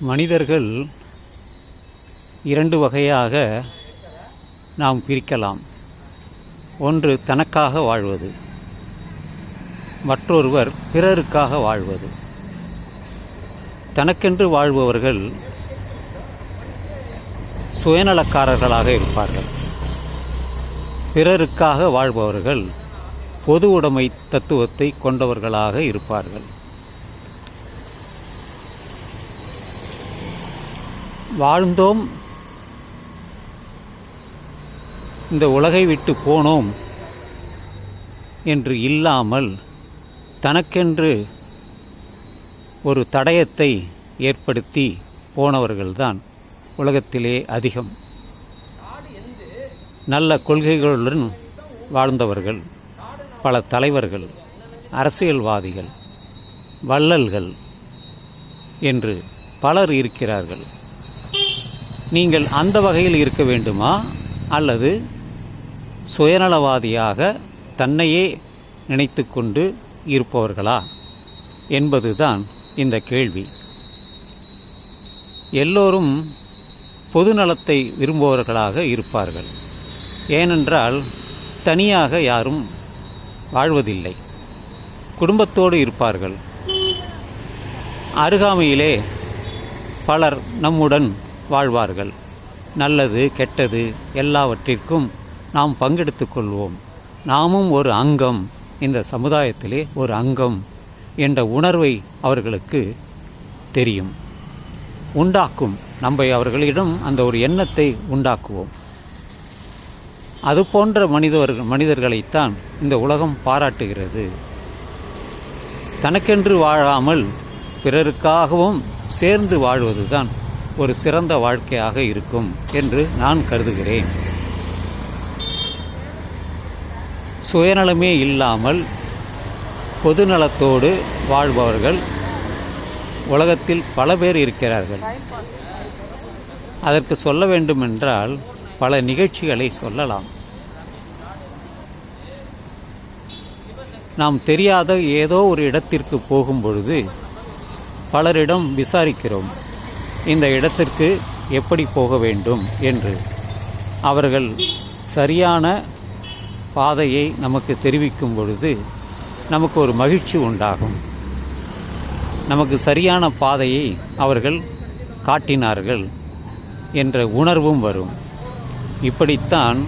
மனிதர்கள் இரண்டு வகையாக நாம் பிரிக்கலாம். ஒன்று தனக்காக வாழ்வது மற்றொருவர் பிறருக்காக வாழ்வது. தனக்கென்று வாழ்பவர்கள் சுயநலக்காரர்களாக இருப்பார்கள். பிறருக்காக வாழ்பவர்கள் பொது உடைமை தத்துவத்தை கொண்டவர்களாக இருப்பார்கள். வாழ்ந்தோம். இந்த உலகை விட்டு போனோம் என்று இல்லாமல் தனக்கென்று ஒரு தடயத்தை ஏற்படுத்தி போனவர்கள்தான் உலகத்திலே அதிகம். நல்ல கொள்கைகளுடன் வாழ்ந்தவர்கள் பல தலைவர்கள் அரசியல்வாதிகள் வள்ளல்கள் என்று பலர் இருக்கிறார்கள். நீங்கள் அந்த வகையில் இருக்க வேண்டுமா? அல்லது சுயநலவாதியாக தன்னையே நினைத்து கொண்டு இருப்பவர்களா? என்பதுதான் இந்த கேள்வி. எல்லோரும் பொதுநலத்தை விரும்புபவர்களாக இருப்பார்கள். ஏனென்றால் தனியாக யாரும் வாழ்வதில்லை. குடும்பத்தோடு இருப்பார்கள். அருகாமையிலே பலர் நம்முடன் வாழ்வார்கள். நல்லது கெட்டது எல்லாவற்றிற்கும் நாம் பங்கெடுத்து கொள்வோம். நாமும் ஒரு அங்கம் இந்த சமுதாயத்திலே ஒரு அங்கம் என்ற உணர்வை அவர்களுக்கு தெரியும். உண்டாக்கும் நம்ம அவர்களிடம் அந்த ஒரு எண்ணத்தை உண்டாக்குவோம். அது போன்ற மனிதர்கள் மனிதர்களைத்தான் இந்த உலகம் பாராட்டுகிறது. தனக்கென்று வாழாமல் பிறருக்காகவும் சேர்ந்து வாழ்வதுதான் ஒரு சிறந்த வாழ்க்கையாக இருக்கும் என்று நான் கருதுகிறேன். சுயநலமே இல்லாமல் பொதுநலத்தோடு வாழ்பவர்கள் உலகத்தில் பல பேர் இருக்கிறார்கள். அதற்கு சொல்ல வேண்டுமென்றால் பல நிகழ்ச்சிகளை சொல்லலாம். நாம் தெரியாத ஏதோ ஒரு இடத்திற்கு போகும் பொழுது பலரிடம் விசாரிக்கிறோம். இந்த இடத்திற்கு எப்படி போக வேண்டும் என்று. அவர்கள் சரியான பாதையை நமக்கு தெரிவிக்கும் பொழுது நமக்கு ஒரு மகிழ்ச்சி உண்டாகும். நமக்கு சரியான பாதையை அவர்கள் காட்டினார்கள் என்ற உணர்வும் வரும். இப்படித்தான்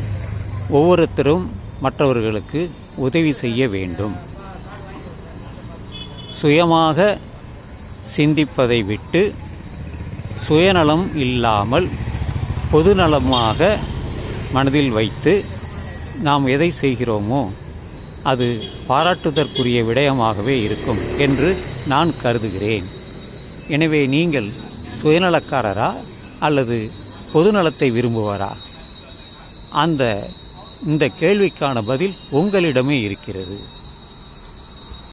ஒவ்வொருத்தரும் மற்றவர்களுக்கு உதவி செய்ய வேண்டும். சுயமாக சிந்திப்பதை விட்டு சுயநலம் இல்லாமல் பொதுநலமாக மனதில் வைத்து நாம் எதை செய்கிறோமோ அது பாராட்டுதற்குரிய விடயமாகவே இருக்கும் என்று நான் கருதுகிறேன். எனவே நீங்கள் சுயநலக்காரரா அல்லது பொதுநலத்தை விரும்புவாரா? அந்த இந்த கேள்விக்கான பதில் உங்களிடமே இருக்கிறது.